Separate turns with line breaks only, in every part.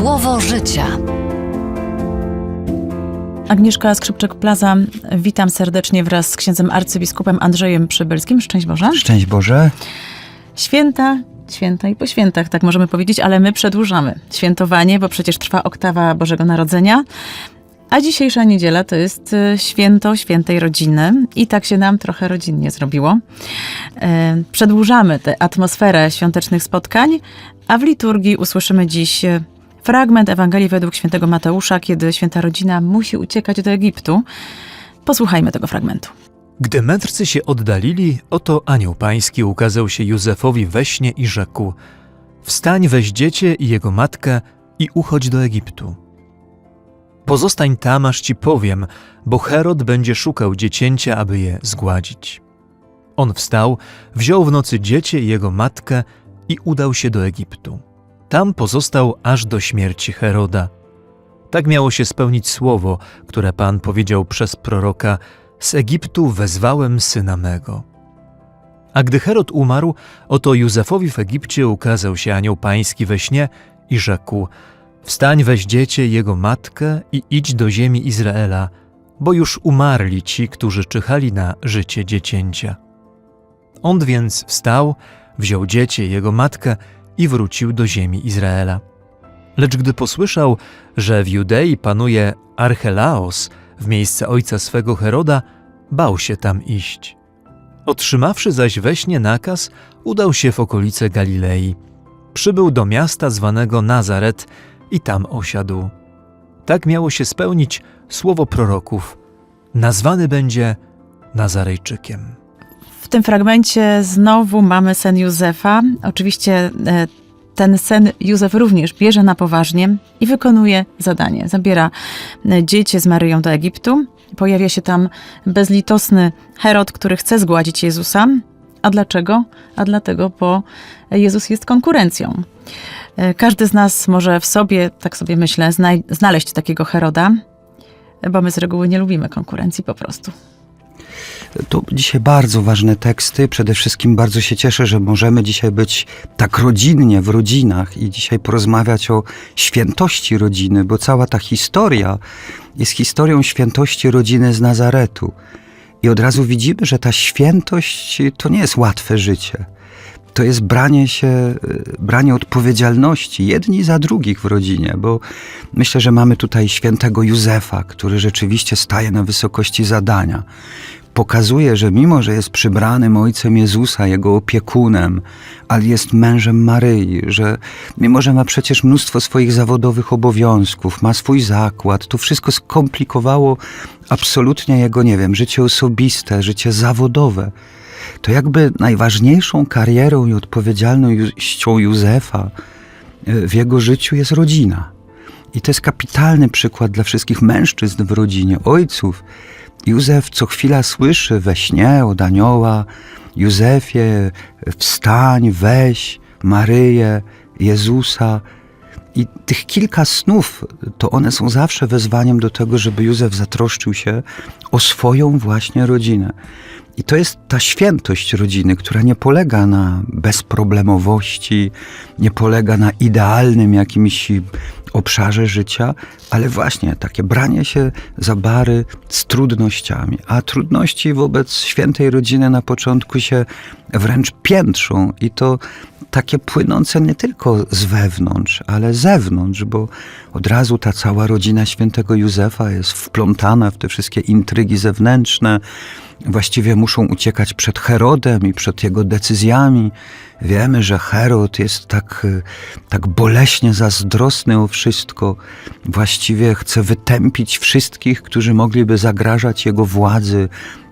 Słowo życia.
Agnieszka Skrzypczak-Plaza, witam serdecznie wraz z księdzem arcybiskupem Andrzejem Przybylskim. Szczęść Boże.
Szczęść Boże.
Święta, święta i po świętach, tak możemy powiedzieć, ale my przedłużamy świętowanie, bo przecież trwa oktawa Bożego Narodzenia. A dzisiejsza niedziela to jest y, święto świętej rodziny i tak się nam trochę rodzinnie zrobiło. E, Przedłużamy tę atmosferę świątecznych spotkań, a w liturgii usłyszymy dziś y, fragment Ewangelii według świętego Mateusza, kiedy święta rodzina musi uciekać do Egiptu. Posłuchajmy tego fragmentu.
Gdy mędrcy się oddalili, oto anioł pański ukazał się Józefowi we śnie i rzekł: Wstań, weź dziecię i jego matkę i uchodź do Egiptu. Pozostań tam, aż ci powiem, bo Herod będzie szukał dziecięcia, aby je zgładzić. On wstał, wziął w nocy dziecię i jego matkę i udał się do Egiptu. Tam pozostał aż do śmierci Heroda. Tak miało się spełnić słowo, które Pan powiedział przez proroka: Z Egiptu wezwałem syna mego. A gdy Herod umarł, oto Józefowi w Egipcie ukazał się anioł pański we śnie i rzekł: Wstań, weź dziecię jego matkę i idź do ziemi Izraela, bo już umarli ci, którzy czyhali na życie dziecięcia. On więc wstał, wziął dziecię jego matkę i wrócił do ziemi Izraela. Lecz gdy posłyszał, że w Judei panuje Archelaos w miejsce ojca swego Heroda, bał się tam iść. Otrzymawszy zaś we śnie nakaz, udał się w okolice Galilei. Przybył do miasta zwanego Nazaret i tam osiadł. Tak miało się spełnić słowo proroków. Nazwany będzie Nazarejczykiem.
Tym fragmencie znowu mamy sen Józefa. Oczywiście e, ten sen Józef również bierze na poważnie i wykonuje zadanie. Zabiera e, dziecię z Maryją do Egiptu. Pojawia się tam bezlitosny Herod, który chce zgładzić Jezusa. A dlaczego? A dlatego, bo Jezus jest konkurencją. E, Każdy z nas może w sobie, tak sobie myślę, znaleźć takiego Heroda, bo my z reguły nie lubimy konkurencji po prostu.
To dzisiaj bardzo ważne teksty. Przede wszystkim bardzo się cieszę, że możemy dzisiaj być tak rodzinnie w rodzinach i dzisiaj porozmawiać o świętości rodziny, bo cała ta historia jest historią świętości rodziny z Nazaretu. I od razu widzimy, że ta świętość to nie jest łatwe życie. To jest branie się, y, branie odpowiedzialności jedni za drugich w rodzinie, bo myślę, że mamy tutaj świętego Józefa, który rzeczywiście staje na wysokości zadania. Pokazuje, że mimo, że jest przybranym ojcem Jezusa, jego opiekunem, ale jest mężem Maryi, że mimo, że ma przecież mnóstwo swoich zawodowych obowiązków, ma swój zakład, to wszystko skomplikowało absolutnie jego, nie wiem, życie osobiste, życie zawodowe to jakby najważniejszą karierą i odpowiedzialnością Józefa e, w jego życiu jest rodzina. I to jest kapitalny przykład dla wszystkich mężczyzn w rodzinie, ojców. Józef co chwila słyszy we śnie od anioła: Józefie, wstań, weź Maryję, Jezusa. I tych kilka snów, to one są zawsze wezwaniem do tego, żeby Józef zatroszczył się o swoją właśnie rodzinę. I to jest ta świętość rodziny, która nie polega na bezproblemowości, nie polega na idealnym jakimś obszarze życia, ale właśnie takie branie się za bary z trudnościami. A trudności wobec świętej rodziny na początku się wręcz piętrzą i to takie płynące nie tylko z wewnątrz, ale zewnątrz, bo od razu ta cała rodzina świętego Józefa jest wplątana w te wszystkie intrygi zewnętrzne. Właściwie muszą uciekać przed Herodem i przed jego decyzjami. Wiemy, że Herod jest tak, tak boleśnie zazdrosny o wszystko. Właściwie chce wytępić wszystkich, którzy mogliby zagrażać jego władzy,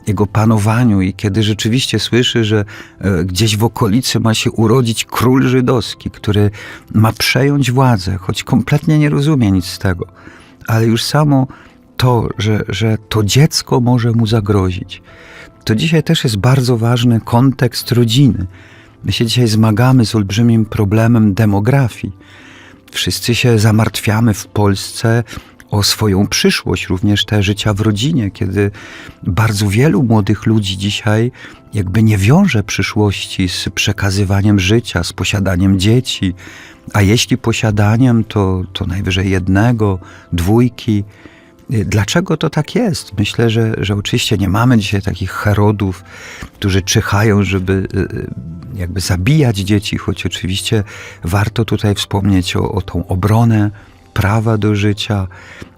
jego panowaniu i kiedy rzeczywiście słyszy, że e, gdzieś w okolicy ma się urodzić król żydowski, który ma przejąć władzę, choć kompletnie nie rozumie nic z tego, ale już samo to, że, że to dziecko może mu zagrozić, to dzisiaj też jest bardzo ważny kontekst rodziny. My się dzisiaj zmagamy z olbrzymim problemem demografii. Wszyscy się zamartwiamy w Polsce o swoją przyszłość, również te życia w rodzinie, kiedy bardzo wielu młodych ludzi dzisiaj jakby nie wiąże przyszłości z przekazywaniem życia, z posiadaniem dzieci, a jeśli posiadaniem, to, to najwyżej jednego, dwójki. Dlaczego to tak jest? Myślę, że, że oczywiście nie mamy dzisiaj takich herodów, którzy czyhają, żeby y, y, jakby zabijać dzieci, choć oczywiście warto tutaj wspomnieć o, o tą obronę prawa do życia,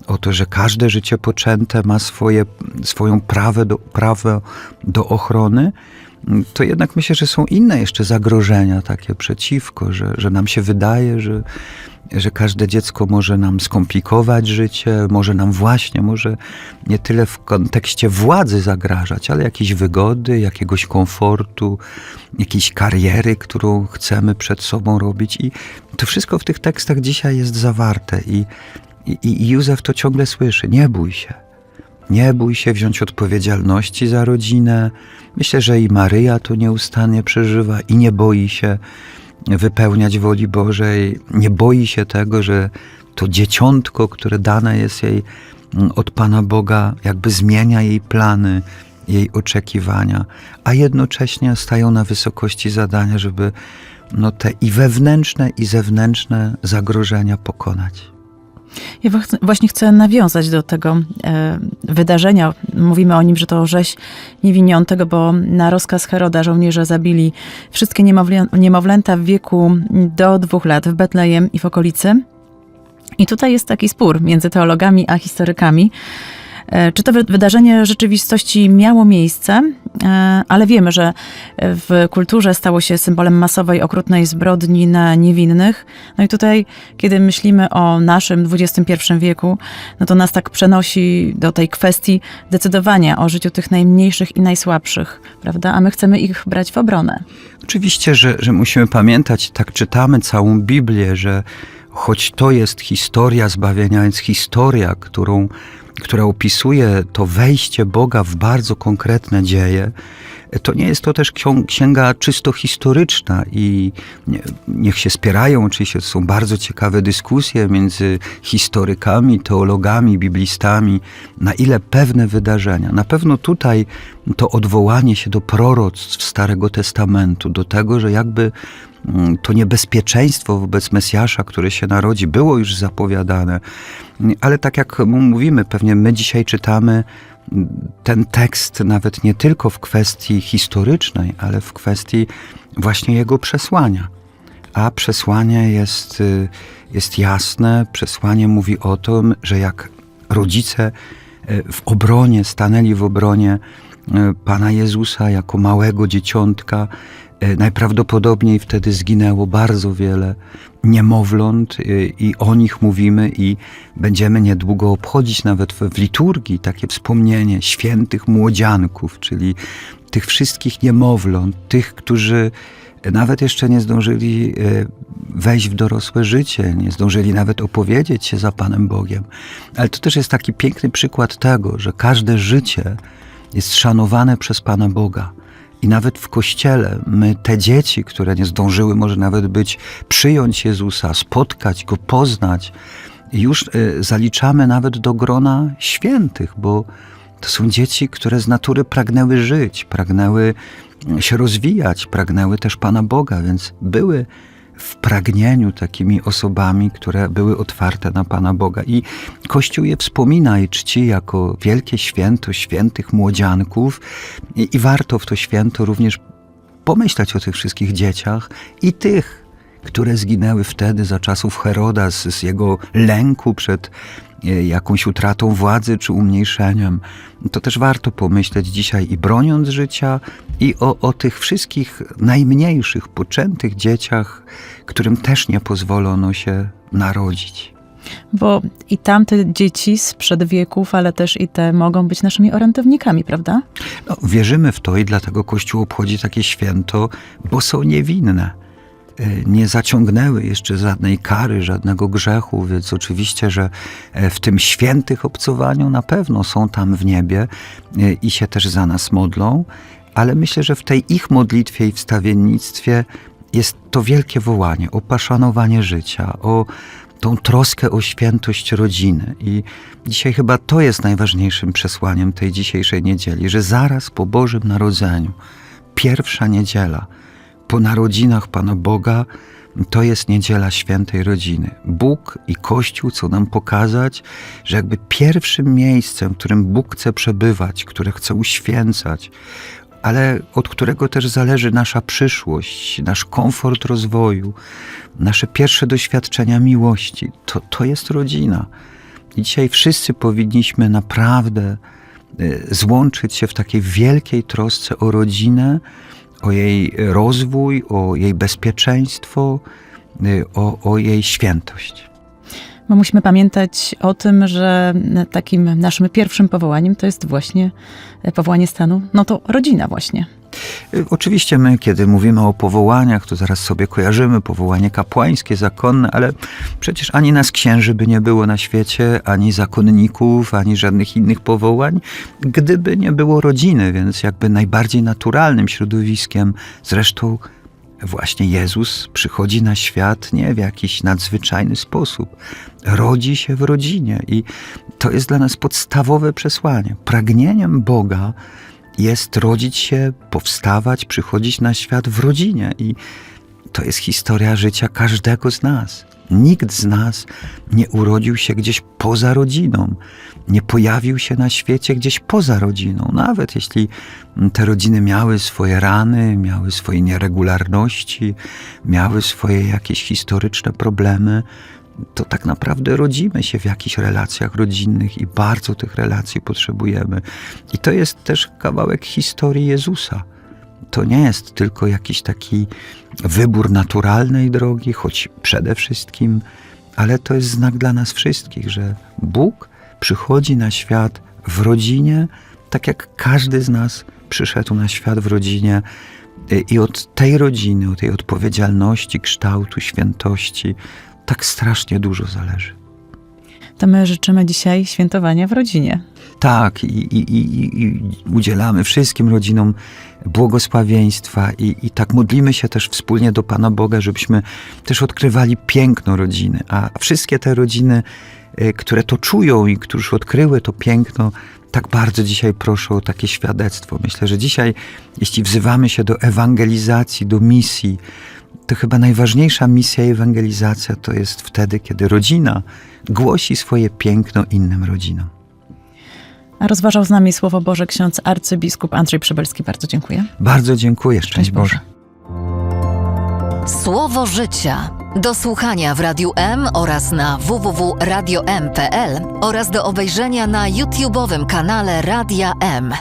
o to, że każde życie poczęte ma swoje, swoją prawę do, prawo do ochrony, to jednak myślę, że są inne jeszcze zagrożenia takie przeciwko, że, że nam się wydaje, że, że każde dziecko może nam skomplikować życie, może nam właśnie, może nie tyle w kontekście władzy zagrażać, ale jakiejś wygody, jakiegoś komfortu, jakiejś kariery, którą chcemy przed sobą robić. I to wszystko w tych tekstach dzisiaj jest zawarte. I, i, i Józef to ciągle słyszy: nie bój się. Nie bój się wziąć odpowiedzialności za rodzinę. Myślę, że i Maryja to nieustannie przeżywa i nie boi się wypełniać woli Bożej. Nie boi się tego, że to dzieciątko, które dane jest jej mm, od Pana Boga, jakby zmienia jej plany, jej oczekiwania, a jednocześnie stają na wysokości zadania, żeby no, te i wewnętrzne, i zewnętrzne zagrożenia pokonać.
Ja właśnie chcę nawiązać do tego e, wydarzenia. Mówimy o nim, że to rzeź niewiniątego, bo na rozkaz Heroda żołnierze zabili wszystkie niemowlę- niemowlęta w wieku do dwóch lat w Betlejem i w okolicy. I tutaj jest taki spór między teologami a historykami. E, Czy to wy- wydarzenie rzeczywistości miało miejsce, E, ale wiemy, że w kulturze stało się symbolem masowej, okrutnej zbrodni na niewinnych. No i tutaj, kiedy myślimy o naszym XXI wieku, no to nas tak przenosi do tej kwestii decydowania o życiu tych najmniejszych i najsłabszych, prawda? A my chcemy ich brać w obronę.
Oczywiście, że, że musimy pamiętać, tak czytamy całą Biblię, że choć to jest historia zbawienia, więc historia, którą, która opisuje to wejście Boga w bardzo konkretne dzieje, to nie jest to też księga czysto historyczna i nie, niech się spierają, oczywiście są bardzo ciekawe dyskusje między historykami, teologami, biblistami, na ile pewne wydarzenia. Na pewno tutaj to odwołanie się do proroctw Starego Testamentu, do tego, że jakby mm, to niebezpieczeństwo wobec Mesjasza, który się narodzi, było już zapowiadane. Ale tak jak mówimy, pewnie my dzisiaj czytamy ten tekst nawet nie tylko w kwestii historycznej, ale w kwestii właśnie jego przesłania. A przesłanie jest, y, jest jasne. Przesłanie mówi o tym, że jak rodzice y, w obronie, stanęli w obronie y, Pana Jezusa jako małego dzieciątka, najprawdopodobniej wtedy zginęło bardzo wiele niemowląt y, i o nich mówimy i będziemy niedługo obchodzić nawet w, liturgii takie wspomnienie świętych młodzianków, czyli tych wszystkich niemowląt, tych, którzy nawet jeszcze nie zdążyli y, wejść w dorosłe życie, nie zdążyli nawet opowiedzieć się za Panem Bogiem. Ale to też jest taki piękny przykład tego, że każde życie jest szanowane przez Pana Boga. I nawet w kościele my te dzieci, które nie zdążyły może nawet być, przyjąć Jezusa, spotkać Go, poznać, już y, zaliczamy nawet do grona świętych, bo to są dzieci, które z natury pragnęły żyć, pragnęły się rozwijać, pragnęły też Pana Boga, więc były w pragnieniu takimi osobami, które były otwarte na Pana Boga. I Kościół je wspomina i czci jako wielkie święto świętych młodzianków i, i warto w to święto również pomyśleć o tych wszystkich dzieciach i tych, które zginęły wtedy za czasów Heroda z, z jego lęku przed jakąś utratą władzy czy umniejszeniem. To też warto pomyśleć dzisiaj i broniąc życia, i o, o tych wszystkich najmniejszych, poczętych dzieciach, którym też nie pozwolono się narodzić.
Bo i tamte dzieci sprzed wieków, ale też i te mogą być naszymi orędownikami, prawda?
No, wierzymy w to i dlatego Kościół obchodzi takie święto, bo są niewinne. Y, Nie zaciągnęły jeszcze żadnej kary, żadnego grzechu, więc oczywiście, że e, w tym świętych obcowaniu na pewno są tam w niebie y, i się też za nas modlą, ale myślę, że w tej ich modlitwie i wstawiennictwie jest to wielkie wołanie o poszanowanie życia, o tą troskę o świętość rodziny. I dzisiaj chyba to jest najważniejszym przesłaniem tej dzisiejszej niedzieli, że zaraz po Bożym Narodzeniu, pierwsza niedziela po narodzinach Pana Boga, to jest niedziela świętej rodziny. Bóg i Kościół chcą nam pokazać, że jakby pierwszym miejscem, w którym Bóg chce przebywać, które chce uświęcać, ale od którego też zależy nasza przyszłość, nasz komfort rozwoju, nasze pierwsze doświadczenia miłości, to, to jest rodzina. I dzisiaj wszyscy powinniśmy naprawdę y, złączyć się w takiej wielkiej trosce o rodzinę, o jej rozwój, o jej bezpieczeństwo, y, o, o jej świętość.
Bo musimy pamiętać o tym, że takim naszym pierwszym powołaniem to jest właśnie powołanie stanu, no to rodzina właśnie.
Y, Oczywiście my, kiedy mówimy o powołaniach, to zaraz sobie kojarzymy powołanie kapłańskie, zakonne, ale przecież ani nas księży by nie było na świecie, ani zakonników, ani żadnych innych powołań, gdyby nie było rodziny, więc jakby najbardziej naturalnym środowiskiem, zresztą właśnie Jezus przychodzi na świat nie w jakiś nadzwyczajny sposób. Rodzi się w rodzinie i to jest dla nas podstawowe przesłanie. Pragnieniem Boga jest rodzić się, powstawać, przychodzić na świat w rodzinie. I to jest historia życia każdego z nas. Nikt z nas nie urodził się gdzieś poza rodziną, nie pojawił się na świecie gdzieś poza rodziną. Nawet jeśli te rodziny miały swoje rany, miały swoje nieregularności, miały swoje jakieś historyczne problemy, to tak naprawdę rodzimy się w jakichś relacjach rodzinnych i bardzo tych relacji potrzebujemy. I to jest też kawałek historii Jezusa. To nie jest tylko jakiś taki wybór naturalnej drogi, choć przede wszystkim, ale to jest znak dla nas wszystkich, że Bóg przychodzi na świat w rodzinie, tak jak każdy z nas przyszedł na świat w rodzinie. I od tej rodziny, od tej odpowiedzialności, kształtu, świętości, tak strasznie dużo zależy.
To my życzymy dzisiaj świętowania w rodzinie.
Tak, i, i, i, i udzielamy wszystkim rodzinom błogosławieństwa i, i tak modlimy się też wspólnie do Pana Boga, żebyśmy też odkrywali piękno rodziny. A wszystkie te rodziny, y, które to czują i które już odkryły to piękno, tak bardzo dzisiaj proszę o takie świadectwo. Myślę, że dzisiaj, jeśli wzywamy się do ewangelizacji, do misji, to chyba najważniejsza misja i ewangelizacja to jest wtedy, kiedy rodzina głosi swoje piękno innym rodzinom.
A rozważał z nami Słowo Boże ksiądz arcybiskup Andrzej Przybylski. Bardzo dziękuję.
Bardzo dziękuję. Szczęść
Szczęść
Boże.
Boże.
Słowo życia. Do słuchania w Radiu M oraz na www.radiom.pl oraz do obejrzenia na YouTubowym kanale Radia M.